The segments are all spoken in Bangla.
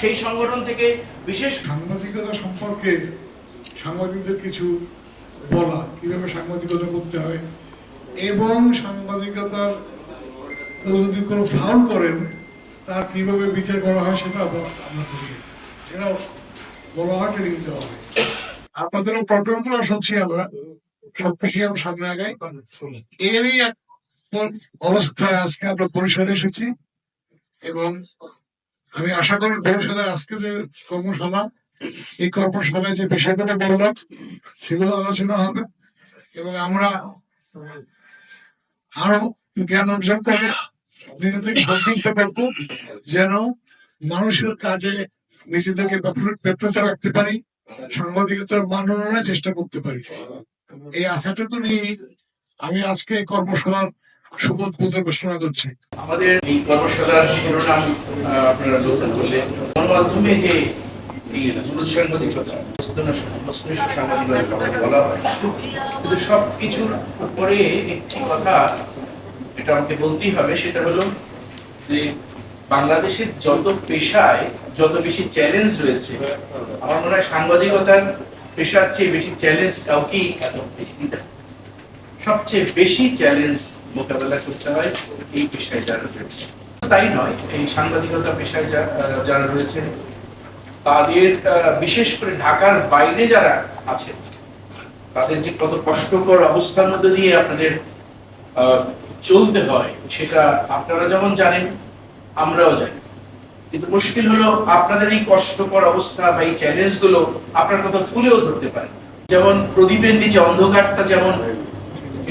সেই সংগঠন থেকে বিশেষ সাংবাদিকতা সম্পর্কে সাংবাদিকদের কিছু বলা, কীভাবে সাংবাদিকতা করতে হয়। এবং সাংবাদিকতার যদি কোনো ফাউল করেন, তার কীভাবে বিচার করা হয় সেটা আমরা সেটাও বলা হয় ট্রেনিং দেওয়া হয়। আপনাদেরও প্রোগ্রামগুলো শুনছি আমরা সব কিছু আমরা সামনে আগাই এরই এক অবস্থায় আজকে আমরা পরিসরে এসেছি। এবং আমি আশা করি ভবিষ্যতে আজকে যে কর্মশালা, এই কর্মশালায় যে বিষয়গুলো বললাম, সেগুলো আলোচনা হবে এবং আমরা আরও জ্ঞান অর্জন করে নিজেদেরকে যেন মানুষের কাজে নিজেদেরকে ব্যাপৃ- ব্যাপৃত রাখতে পারি, সাংবাদিকতার মান উন্নয়নের চেষ্টা করতে পারি। এই আশাটুকু নিয়ে আমি আজকে কর্মশালার পুজো ঘোষণা করছি আমাদের এই কর্মশালার শিরোনাম আপনারা লক্ষ্য করলে গণমাধ্যমে যে উপরে একটি কথা এটা আমাকে বলতেই হবে, সেটা হলো যে বাংলাদেশের যত পেশায় যত বেশি চ্যালেঞ্জ রয়েছে, আমার মনে হয় সাংবাদিকতার পেশার চেয়ে বেশি চ্যালেঞ্জ কাউকেই। সবচেয়ে বেশি চ্যালেঞ্জ মোকাবেলা করতে হয় এই পেশায় যারা রয়েছে। তাই নয়, এই সাংবাদিকতা পেশায় যারা রয়েছে, তাদের বিশেষ করে ঢাকার বাইরে যারা আছেন, তাদের যে কত কষ্টকর অবস্থার মধ্যে দিয়ে আপনাদের চলতে হয়, সেটা আপনারা যেমন জানেন, আমরাও জানি। কিন্তু মুশকিল হলো আপনাদের এই কষ্টকর অবস্থা বা এই চ্যালেঞ্জগুলো আপনার কথা তুলেও ধরতে পারে যেমন প্রদীপের নিচে অন্ধকারটা যেমন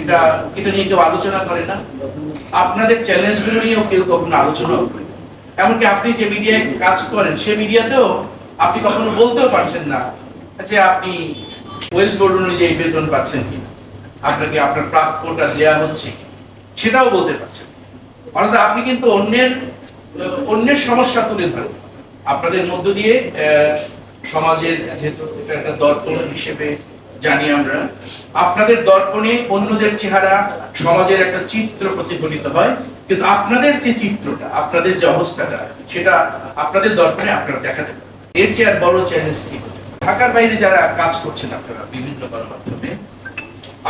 এটা এটা নিয়ে কেউ আলোচনা করে না। আপনাদের চ্যালেঞ্জগুলো নিয়েও কেউ কখনো আলোচনা করে এমনকি আপনি যে মিডিয়ায় কাজ করেন, সে মিডিয়াতেও আপনি কখনো বলতেও পারছেন না যে আপনি ওয়েলস বোর্ড অনুযায়ী বেতন পাচ্ছেন কি আপনাকে আপনার প্রাপ্যটা দেওয়া হচ্ছে সেটাও বলতে পারছেন অর্থাৎ আপনি কিন্তু অন্যের অন্যের সমস্যা তুলে ধরেন। আপনাদের মধ্য দিয়ে সমাজের যেহেতু এটা একটা দর্পণ হিসেবে জানি আমরা, আপনাদের দর্পণে অন্যদের চেহারা সমাজের একটা চিত্র প্রতিফলিত হয়, কিন্তু আপনাদের যে চিত্রটা, আপনাদের যে অবস্থাটা, সেটা আপনাদের দর্পণে আপনারা দেখাতে এর চেয়ে আর বড় চ্যালেঞ্জ কি? ঢাকার বাইরে যারা কাজ করছেন আপনারা বিভিন্ন গণমাধ্যমে,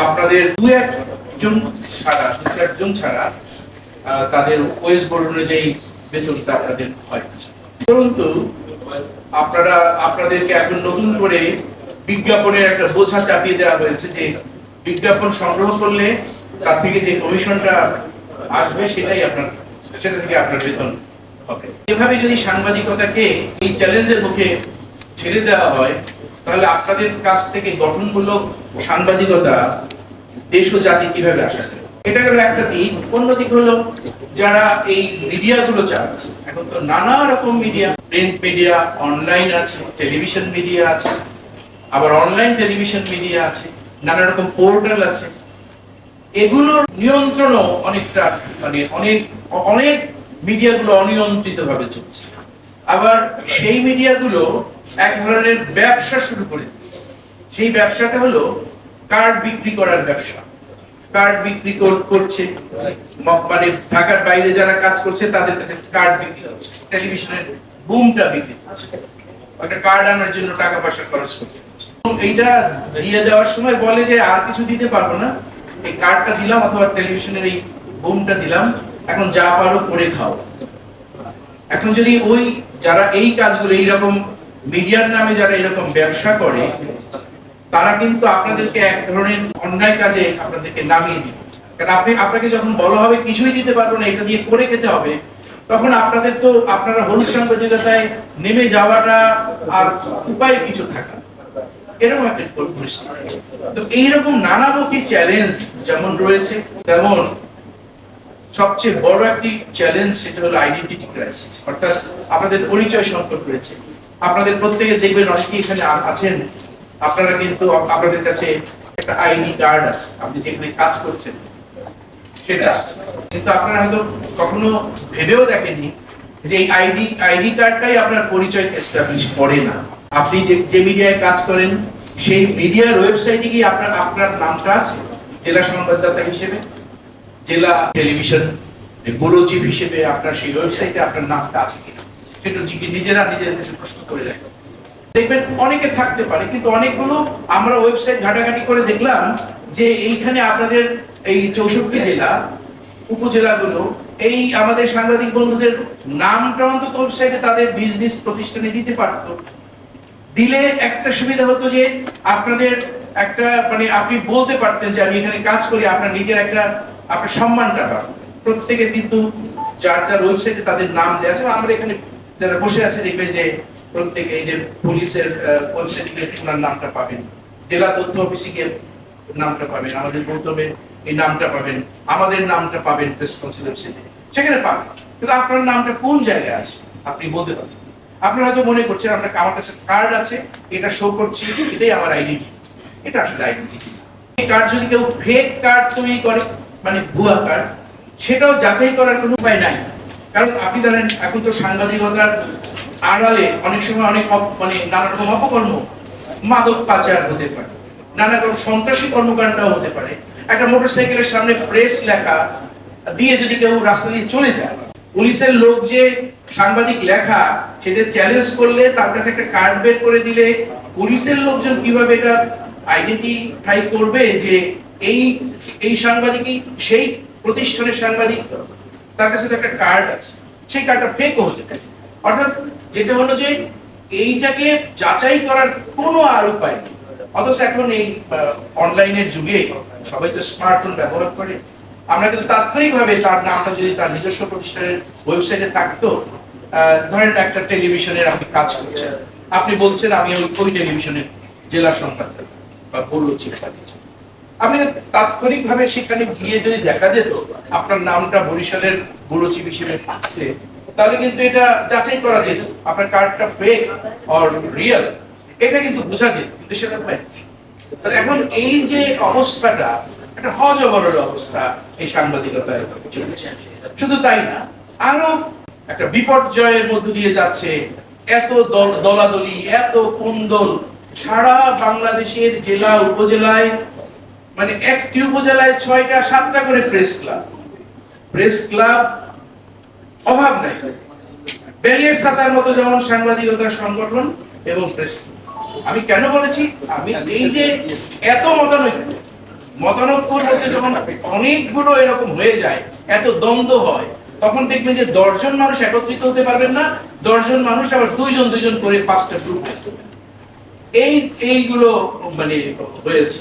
আপনাদের দু একজন ছাড়া, দু একজন ছাড়া তাদের ওয়েস বোর্ড অনুযায়ী বেতনটা আপনাদের হয়। পরন্তু আপনারা, আপনাদেরকে এখন নতুন করে বিজ্ঞাপনের একটা বোঝা চাপিয়ে দেওয়া হয়েছে যে বিজ্ঞাপন সংগ্রহ করলে তার থেকে যে কমিশনটা আসবে সেটাই আপনার, সেটা থেকে আপনার বেতন হবে। এভাবে যদি সাংবাদিকতাকে এই চ্যালেঞ্জের মুখে ছেড়ে দেওয়া হয়, তাহলে আপনাদের কাছ থেকে গঠনমূলক সাংবাদিকতা দেশ ও জাতি কীভাবে আশা করে? এটা গেল একটা দিক। অন্য দিক হলো, যারা এই মিডিয়া গুলো চালাচ্ছে, এখন তো নানা রকম মিডিয়া, প্রিন্ট মিডিয়া, অনলাইন আছে, টেলিভিশন মিডিয়া আছে আবার অনলাইন টেলিভিশন মিডিয়া আছে নানা রকম পোর্টাল আছে। এগুলোর নিয়ন্ত্রণও অনেকটা মানে অনেক অনেক মিডিয়াগুলো অনিয়ন্ত্রিত ভাবে চলছে। আবার সেই মিডিয়াগুলো এক ধরনের ব্যবসা শুরু করে দিচ্ছে সেই ব্যবসাটা হলো কার্ড বিক্রি করার ব্যবসা। কার্ড বিক্রি কর- করছে মানে ঢাকার বাইরে যারা কাজ করছে, তাদের কাছে কার্ড বিক্রি হচ্ছে। টেলিভিশনের বুমটা বিক্রি করছে একটা কার্ড আনার জন্য টাকা পয়সা খরচ হচ্ছে এবং এইটা দিয়ে দেওয়ার সময় বলে যে আর কিছু দিতে পারব না। এই কার্ডটা দিলাম অথবা টেলিভিশনের এই দিলাম। এখন যা পারো করে খাও। এখন যদি ওই যারা এই কাজগুলো এইরকম মিডিয়ার নামে যারা এরকম ব্যবসা করে, তারা কিন্তু আপনাদেরকে এক ধরনের অন্যায় কাজে আপনাদেরকে নামিয়ে দিবে। কারণ আপনি, আপনাকে যখন বলা হবে কিছুই দিতে পারব না, এটা দিয়ে করে খেতে হবে, তখন আপনাদের তো, আপনারা হলুদ সাংবাদিকতায় নেমে যাওয়াটা আর উপায় কিছু থাকা। এরকম একটা পরিস্থিতি। তো এইরকম নানামুখী চ্যালেঞ্জ যেমন রয়েছে, তেমন সবচেয়ে বড় একটি চ্যালেঞ্জ সেটা হলো আইডেন্টিটি ক্রাইসিস অর্থাৎ আপনাদের পরিচয় সংকট রয়েছে। আপনাদের প্রত্যেকে দেখবেন অনেকে এখানে আছেন। আপনারা কিন্তু আপনাদের কাছে একটা আইডি কার্ড আছে। আপনি যেখানে কাজ করছেন, সেটা আছে। কিন্তু আপনারা হয়তো কখনো ভেবেও দেখেননি যে এই আইডি আইডি কার্ডটাই আপনার পরিচয় এস্টাবলিশ করে না। আপনি যে যে মিডিয়ায় কাজ করেন, সেই মিডিয়ার ওয়েবসাইটে গিয়ে আপনার আপনার নামটা আছে? জেলা সংবাদদাতা হিসেবে? জেলা টেলিভিশন ব্যুরো হিসেবে আপনার সেই ওয়েবসাইটে আপনার নামটা আছে কিনা? জিজ্ঞে- নিজেরা নিজেদের প্রশ্ন করে দেখো দেখবেন, অনেকে থাকতে পারে, কিন্তু অনেকগুলো আমরা ওয়েবসাইট ঘাটাঘাটি করে দেখলাম যে এইখানে আপনাদের এই চৌষট্টি জেলা উপজেলাগুলো, এই আমাদের সাংবাদিক বন্ধুদের নামটা অন্তত ওয়েবসাইটে তাদের বিজনেস প্রতিষ্ঠানে দিতে পারতো। দিলে একটা সুবিধা হতো যে আপনাদের একটা মানে আপনি বলতে পারতেন যে আমি এখানে কাজ করি, আপনার নিজের একটা, আপনার সম্মানটা পাবেন প্রত্যেকের কিন্তু যার যার ওয়েবসাইটে তাদের নাম দেওয়া আছে। আমরা এখানে যারা বসে আছে দেখবে যে প্রত্যেকে এই যে পুলিশের ওয়েবসাইটে গিয়ে ওনার নামটা পাবেন। জেলা তথ্য অফিসে গিয়ে নামটা পাবেন, আমাদের গৌতমে এই নামটা পাবেন, আমাদের নামটা পাবেন প্রেস কাউন্সিল ওয়েবসাইটে সেখানে পাবেন। কিন্তু আপনার নামটা কোন জায়গায় আছে, আপনি বলতে পারেন আপনারা হয়তো মনে করছেন আমরা আমার কাছে কার্ড আছে, এটা শো করছি, এটাই আমার আইডেন্টি এটা আসলে আইডেন্টি এই কার্ড যদি কেউ ফেক কার্ড তৈরি করে মানে ভুয়া কার্ড সেটাও যাচাই করার কোনো উপায় নাই। কারণ আপনি জানেন, এখন তো সাংবাদিকতার আড়ালে অনেক সময় অনেক মানে নানা রকম অপকর্ম মাদক পাচার হতে পারে। নানা রকম সন্ত্রাসী কর্মকাণ্ডও হতে পারে। একটা মোটরসাইকেলের সামনে প্রেস লেখা দিয়ে যদি কেউ রাস্তা দিয়ে চলে যায়, পুলিশের লোক যে সাংবাদিক লেখা সেটা চ্যালেঞ্জ করলে, তার কাছে একটা কার্ড বের করে দিলে, পুলিশের লোকজন কীভাবে এটা আইডেন্টিফাই করবে যে এই এই সাংবাদিকই সেই প্রতিষ্ঠানের সাংবাদিক? তার কাছে একটা কার্ড আছে। সেই কার্ডটা ফেকও হতে পারে। অর্থাৎ যেটা হলো যে এইটাকে যাচাই করার কোনো আর উপায় নেই। অথচ এখন এই অনলাইনের যুগে সবাই তো স্মার্টফোন ব্যবহার করে। আমরা কিন্তু তাৎক্ষণিকভাবে তার নামটা যদি তার নিজস্ব প্রতিষ্ঠানের ওয়েবসাইটে থাকতো ধরেন একটা টেলিভিশনের আপনি কাজ করছেন। আপনি বলছেন, আমি ওই টেলিভিশনের জেলা সংবাদদাতা বা পৌর আপনি তাৎক্ষণিকভাবে সেখানে গিয়ে যদি দেখা যেত, আপনার নামটা বরিশালের হিসেবে থাকছে, তাহলে কিন্তু এটা যাচাই করা যেত। আপনার কার্ডটা ফেক অর রিয়েল এটা কিন্তু বোঝা যেত, কিন্তু সেটা হয় এখন এই যে অবস্থাটা, একটা হজবরল অবস্থা এই সাংবাদিকতায় চলেছে। শুধু তাই না, আরও একটা বিপর্যয়ের মধ্য দিয়ে যাচ্ছে। এত দল, দলাদলি, এত কুন্দল সারা বাংলাদেশের জেলা, উপজেলায় মানে একটি উপজেলায় ছয়টা, সাতটা করে প্রেস ক্লাব। প্রেস ক্লাব অভাব নাই। ব্যারিয়ার সাতার মতো যেমন সাংবাদিকতার সংগঠন এবং প্রেস। আমি কেন বলেছি? আমি এই যে এত মতানৈক্য, মতানৈক্যর মধ্যে যখন অনেকগুলো এরকম হয়ে যায়, এত দ্বন্দ্ব হয় তখন দেখবেন যে দশজন মানুষ একত্রিত হতে পারবেন না, দশজন মানুষ আবার দুইজন দুইজন করে পাঁচটা গ্রুপ এই, এইগুলো মানে হয়েছে।